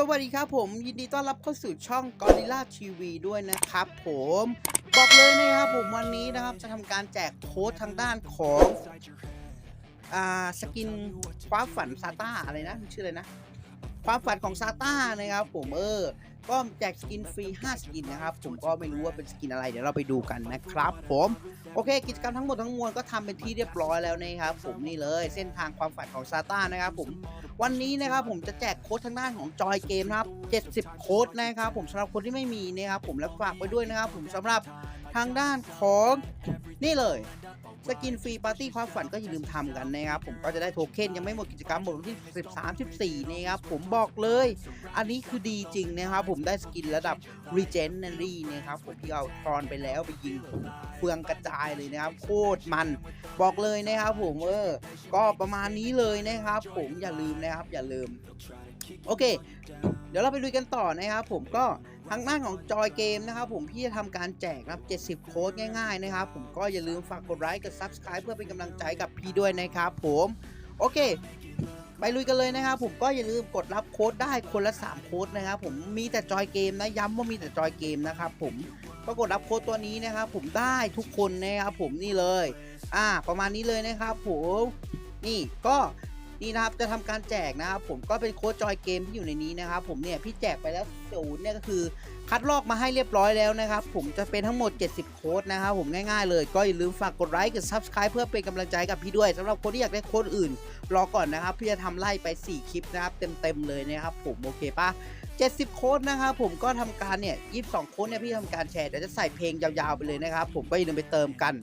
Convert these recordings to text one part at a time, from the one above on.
สวัสดีครับผมยินดีต้อนรับเข้าสู่ช่อง Gorilla TV ด้วยนะครับผมบอกเลยนะครับผมวันนี้นะครับจะทำการแจกโค้ดทางด้านของอ่าสกินความฝันซาต้าอะไรนะชื่ออะไรนะ ความฝันของซาต้านะครับผมเออก็แจกสกินฟรี 5 สกินนะครับผมก็ไม่รู้ว่าเป็นสกินอะไรเดี๋ยวเราไปดูกันนะครับผม โอเค กิจกรรมทั้งหมดทั้งมวลก็ทำเป็นที่เรียบร้อยแล้วนะครับ ผมนี่เลยเส้นทางความฝันของซาต้านะครับผมวันนี้นะครับผมจะแจกโค้ดทางด้านของจอยเกมนะครับ70 โค้ดนะครับผมสำหรับคนที่ไม่มีนะครับผมแล้วฝากไว้ด้วยนะครับผมสำหรับางด้านของนี่เลยสกินฟรีปาร์ตี้ความฝันก็อย่าลืมทำกันนะครับผมก็จะได้โทเค็นยังไม่หมดกิจกรรมหมดวันที่ 13 14นะครับผมบอกเลย อันนี้คือดีจริงนะครับผมได้สกินระดับ Regenerary นะครับผมที่เอาทรอนไปแล้วไปยิงเฟืองกระจายเลยนะครับ โคตรมันบอกเลยนะครับผมเออก็ประมาณนี้เลยนะครับผมอย่าลืมนะครับอย่าลืม โอเค เดี๋ยวเราไปลุยกันต่อนะครับผมก็ทางด้านของจอยเกมนะครับผมพี่จะทำการแจกครับ 70 โค้ดง่ายๆนะครับผมก็อย่าลืมฝากกดไลค์กด Subscribe เพื่อเป็นกำลังใจกับพี่ด้วยนะครับผมโอเค ไปลุยกันเลยนะครับผมก็อย่าลืมกดรับโค้ดได้คนละ 3 โค้ดนะครับผมมีแต่จอยเกมนะย้ำว่ามีแต่จอยเกมนะครับผมก็กดรับโค้ดตัวนี้นะครับผมได้ทุกคนนะครับผมนี่เลย อ่า ประมาณนี้เลยนะครับผมนี่ก็ นี่นะครับจะทำการแจกนะครับผมก็เป็นโค้ดจอยเกมที่อยู่ในนี้นะครับผมเนี่ยพี่แจกไปแล้วศูนย์เนี่ยก็คือคัดลอกมาให้เรียบร้อยแล้วนะครับผมจะเป็นทั้งหมด 70 โค้ดนะครับผมง่ายๆเลยก็อย่าลืมฝากกดไลค์กด Subscribe เพื่อเป็นกำลังใจกับพี่ด้วยสำหรับคนที่อยากได้โค้ดอื่น รอก่อนนะครับพี่จะทำไล่ไป 4 คลิปนะครับเต็มๆเลยนะครับผมโอเคปะ70 โค้ดนะครับผมก็ทำการเนี่ย 22 โค้ดเนี่ยพี่ทำการแชร์เดี๋ยวจะใส่เพลงยาวๆไปเลยนะครับผมก็อย่าลืมไปเติมกัน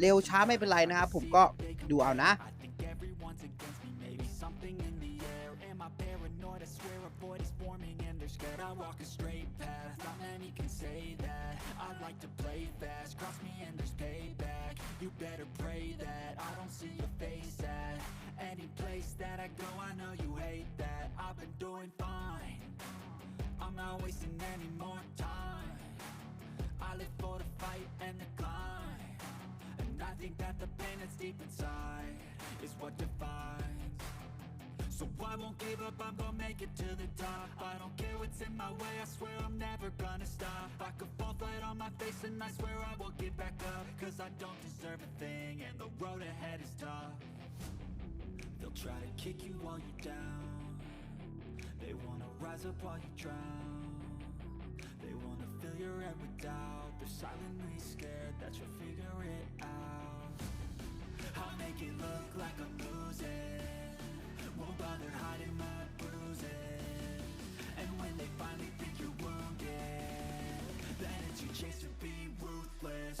เร็วช้าไม่เป็นไรนะครับผมก็ดูเอานะ I swear a void is forming and they're scared I walk a straight path, not many can say that. I like to play fast, cross me and there's payback. You better pray that I don't see your face at Any place that I go, I know you hate that. I've been doing fine. I'm not wasting any more time. I live for the fight and the climb. And I think that the pain that's deep inside is what defines. So I won't give up, I'm gonna make it to the top. I don't care what's in my way, I swear I'm never gonna stop. I could fall flat on my face and I swear I will get back up. Cause I don't deserve a thing and the road ahead is tough. They'll try to kick you while you're down. They wanna rise up while you drown. They wanna fill your head with doubt They're silently scared that you'll figure it out Chance to be ruthless.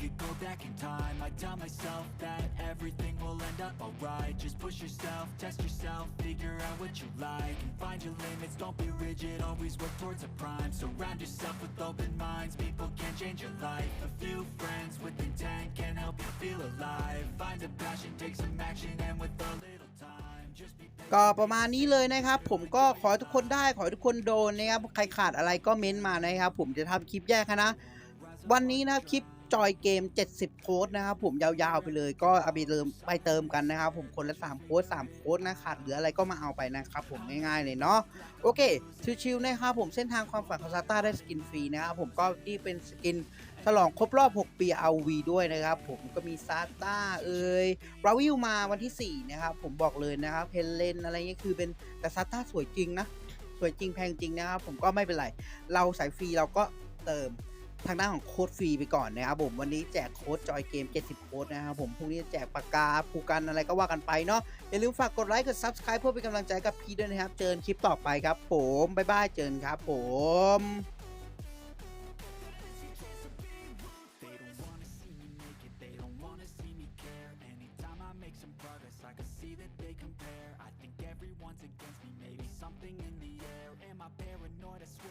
Could go back in time I'd tell myself that everything will end up alright Just push yourself, test yourself, figure out what you like And find your limits, don't be rigid, always work towards a prime Surround yourself with open minds, people can change your life A few friends with intent can help you feel alive Find a passion, take some action and with a little time Just be ก็ประมาณนี้เลยนะครับ ผมก็ขอให้ทุกคนได้ขอให้ทุกคนโดนนะครับใครขาดอะไรก็เม้นมานะครับ ผมจะทำคลิปแยกนะ วันนี้นะครับคลิป จอยเกม 70 โค้ดนะครับผมยาวๆไปเลยก็เอาไปเติมไปเติมกันนะครับผมคนละ 3 โค้ด3โค้ดนะขาดเหลืออะไรก็มาเอาไปนะครับผมง่ายๆเลยเนาะโอเคชิวๆนะครับผมเส้นทางความฝันของซาต้าได้สกินฟรีนะครับผมก็นี่เป็นสกินฉลองครบรอบ 6 ปี RV ด้วยนะครับ ผมก็มีซาต้าเอ่ยราวิวมาวันที่ 4 นะครับ ผมบอกเลยนะครับเพนเลนอะไรเงี้ยคือเป็นแต่ซาต้าสวยจริงนะสวยจริงแพงจริงนะครับผมก็ไม่เป็นไร เราสายฟรีเราก็เติม ทางด้านของโค้ดฟรีไปก่อนนะครับผมวันนี้แจกโค้ดจอยเกม 70 โค้ดนะครับผมพรุ่งนี้แจกปากกาผูกันอะไรก็ว่ากันไปเนาะอย่าลืมฝากกดไลค์กด Subscribe เพื่อเป็นกำลังใจกับพี่ด้วยนะครับ เจอกันคลิปต่อไปครับผมบ๊ายบายเจอกันครับผม They don't wanna see me make it, they don't wanna see me care Anytime I make some progress, I can see that they compare I think everyone's against me, maybe something in the